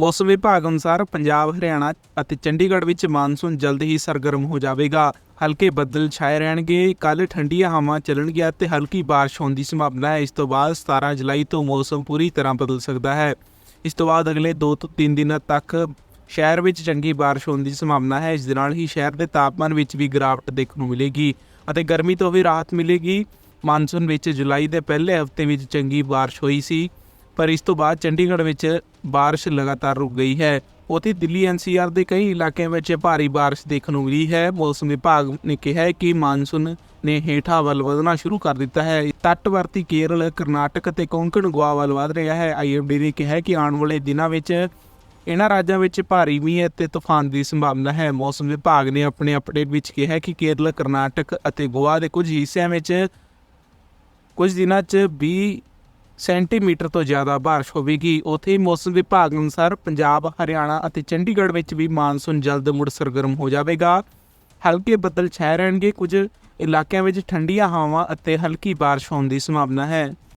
ਮੌਸਮ ਵਿਭਾਗ ਅਨੁਸਾਰ ਪੰਜਾਬ, ਹਰਿਆਣਾ ਅਤੇ ਚੰਡੀਗੜ੍ਹ ਵਿੱਚ ਮਾਨਸੂਨ ਜਲਦ ਹੀ ਸਰਗਰਮ ਹੋ ਜਾਵੇਗਾ। ਹਲਕੇ ਬੱਦਲ ਛਾਏ ਰਹਿਣਗੇ ਕੱਲ ਠੰਡੀਆਂ ਹਵਾਵਾਂ ਚੱਲਣਗੀਆਂ ਤੇ ਹਲਕੀ ਬਾਰਿਸ਼ ਹੋਣ ਦੀ ਸੰਭਾਵਨਾ ਹੈ। ਇਸ ਤੋਂ ਬਾਅਦ 17 ਜੁਲਾਈ ਤੋਂ ਮੌਸਮ ਪੂਰੀ ਤਰ੍ਹਾਂ ਬਦਲ ਸਕਦਾ ਹੈ। ਇਸ ਤੋਂ ਬਾਅਦ ਅਗਲੇ 2 ਤੋਂ 3 ਦਿਨਾਂ ਤੱਕ ਸ਼ਹਿਰ ਵਿੱਚ ਚੰਗੀ ਬਾਰਿਸ਼ ਹੋਣ ਦੀ ਸੰਭਾਵਨਾ ਹੈ। ਇਸ ਦੇ ਨਾਲ ਹੀ ਸ਼ਹਿਰ ਦੇ ਤਾਪਮਾਨ ਵਿੱਚ ਵੀ ਗਿਰਾਵਟ ਦੇਖਣ ਨੂੰ ਮਿਲੇਗੀ ਅਤੇ ਗਰਮੀ ਤੋਂ ਵੀ ਰਾਹਤ ਮਿਲੇਗੀ। ਮਾਨਸੂਨ ਵਿੱਚ ਜੁਲਾਈ ਦੇ ਪਹਿਲੇ ਹਫ਼ਤੇ ਵਿੱਚ ਚੰਗੀ ਬਾਰਿਸ਼ ਹੋਈ ਸੀ। ਪਰ ਇਸ ਤੋਂ ਬਾਅਦ ਚੰਡੀਗੜ੍ਹ ਵਿੱਚ ਬਾਰਿਸ਼ ਲਗਾਤਾਰ ਰੁਕ ਗਈ ਹੈ। ਉੱਥੇ ਦਿੱਲੀ ਐਨਸੀਆਰ ਦੇ ਕਈ ਇਲਾਕਿਆਂ ਵਿੱਚ ਭਾਰੀ ਬਾਰਿਸ਼ ਦੇਖਣ ਨੂੰ ਮਿਲੀ ਹੈ। ਮੌਸਮ ਵਿਭਾਗ ਨੇ ਕਿਹਾ ਹੈ ਕਿ ਮਾਨਸੂਨ ਨੇ ਹੇਠਾਂ ਵੱਲ ਵਧਣਾ ਸ਼ੁਰੂ ਕਰ ਦਿੱਤਾ ਹੈ। ਤੱਟਵਰਤੀ ਕੇਰਲ, ਕਰਨਾਟਕ ਅਤੇ ਕੋਂਕਣ ਗੋਆ ਵੱਲ ਵਧ ਰਿਹਾ ਹੈ। ਆਈਐਮਡੀ ਨੇ ਕਿਹਾ ਹੈ ਕਿ ਆਉਣ ਵਾਲੇ ਦਿਨਾਂ ਵਿੱਚ ਇਹਨਾਂ ਰਾਜਾਂ ਵਿੱਚ ਭਾਰੀ ਮੀਂਹ ਅਤੇ ਤੂਫਾਨ ਦੀ ਸੰਭਾਵਨਾ ਹੈ। ਮੌਸਮ ਵਿਭਾਗ ਨੇ ਆਪਣੇ ਅਪਡੇਟ ਵਿੱਚ ਕਿਹਾ ਹੈ ਕਿ ਕੇਰਲ, ਕਰਨਾਟਕ ਅਤੇ ਗੋਆ ਦੇ ਕੁਝ ਹਿੱਸਿਆਂ ਵਿੱਚ ਕੁਝ ਦਿਨਾਂ 'ਚ 20 ਸੈਂਟੀਮੀਟਰ ਤੋਂ ਜ਼ਿਆਦਾ ਬਾਰਿਸ਼ ਹੋਵੇਗੀ। ਉੱਥੇ ਹੀ ਮੌਸਮ ਵਿਭਾਗ ਅਨੁਸਾਰ ਪੰਜਾਬ, ਹਰਿਆਣਾ ਅਤੇ ਚੰਡੀਗੜ੍ਹ ਵਿੱਚ ਵੀ ਮਾਨਸੂਨ ਜਲਦ ਮੁੜ ਸਰਗਰਮ ਹੋ ਜਾਵੇਗਾ। ਹਲਕੇ ਬੱਦਲ ਛਾਏ ਰਹਿਣਗੇ। ਕੁਝ ਇਲਾਕਿਆਂ ਵਿੱਚ ਠੰਡੀਆਂ ਹਵਾਵਾਂ ਅਤੇ ਹਲਕੀ ਬਾਰਿਸ਼ ਹੋਣ ਦੀ ਸੰਭਾਵਨਾ ਹੈ।